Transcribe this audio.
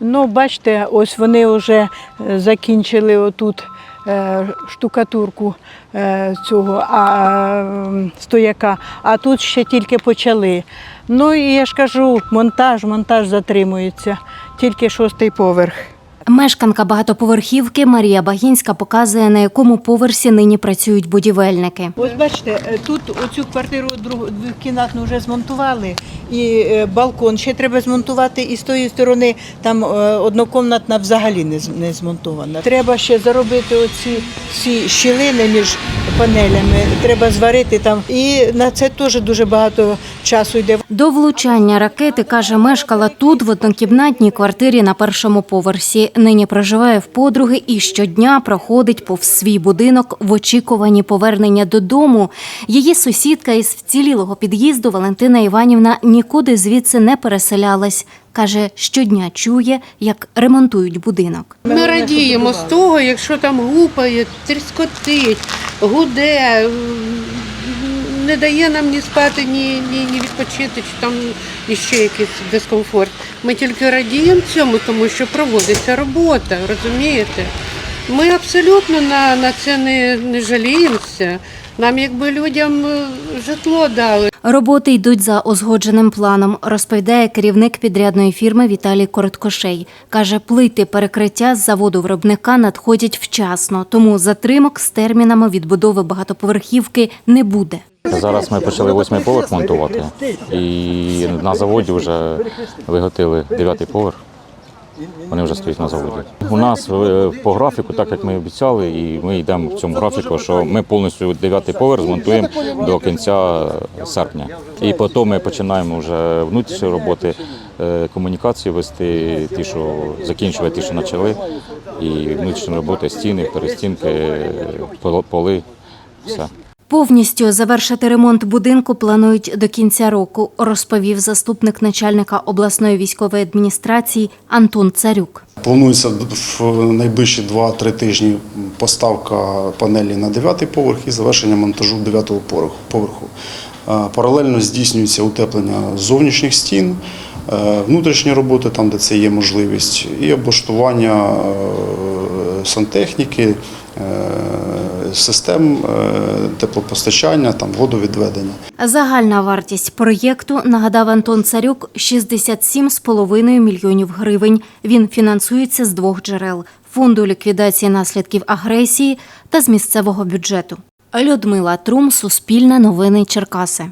Ну, бачите, ось вони вже е, закінчили отут е, штукатурку е, цього а, стояка, а тут ще тільки почали. Ну і я ж кажу, монтаж, монтаж затримується, тільки шостий поверх. Мешканка багатоповерхівки Марія Багінська показує, на якому поверсі нині працюють будівельники. Ось бачите, е, тут оцю квартиру двокімнатну вже змонтували, і е, балкон ще треба змонтувати, і з тої сторони там е, однокомнатна взагалі не змонтована. Треба ще заробити оці всі щілини між панелями, треба зварити там. І на це теж дуже багато часу йде. До влучання ракети, каже, мешкала тут, в однокімнатній квартирі на першому поверсі. Нині проживає в подруги і щодня проходить повз свій будинок в очікуванні повернення додому. Її сусідка із вцілілого під'їзду Валентина Іванівна нікуди звідси не переселялась. Каже, щодня чує, як ремонтують будинок. Ми радіємо з того, якщо там гупає, тріскотить, гуде, не дає нам ні спати, ні, ні, ні відпочити, чи там іще якийсь дискомфорт. Ми тільки радіємо цьому, тому що проводиться робота, розумієте? Ми абсолютно на, на це не, не жаліємося. Нам якби людям е, житло дали. Роботи йдуть за узгодженим планом, розповідає керівник підрядної фірми Віталій Короткошей. Каже, плити перекриття з заводу виробника надходять вчасно, тому затримок з термінами відбудови багатоповерхівки не буде. Зараз ми почали восьмий поверх монтувати, і на заводі вже виготовили дев'ятий поверх. Вони вже стоять на заводі. У нас е, по графіку, так як ми обіцяли, і ми йдемо в цьому графіку, що ми повністю дев'ятий поверх змонтуємо до кінця серпня. І потім ми починаємо вже внутрішні роботи, е, комунікації вести, ті, що закінчувати, ті, що почали, і внутрішні роботи, стіни, перестінки, е, поли, все. Повністю завершити ремонт будинку планують до кінця року, розповів заступник начальника обласної військової адміністрації Антон Царюк. Планується в найближчі 2-3 тижні поставка панелі на 9 поверх і завершення монтажу 9 поверху. Е, Паралельно здійснюється утеплення зовнішніх стін, е, внутрішні роботи там, де це є можливість, і облаштування е, сантехніки, е, систем е, теплопостачання, там, водовідведення. Загальна вартість проєкту, нагадав Антон Царюк, 67,5 мільйонів гривень. Він фінансується з двох джерел – фонду ліквідації наслідків агресії та з місцевого бюджету. Людмила Трум, Суспільне новини Черкаси.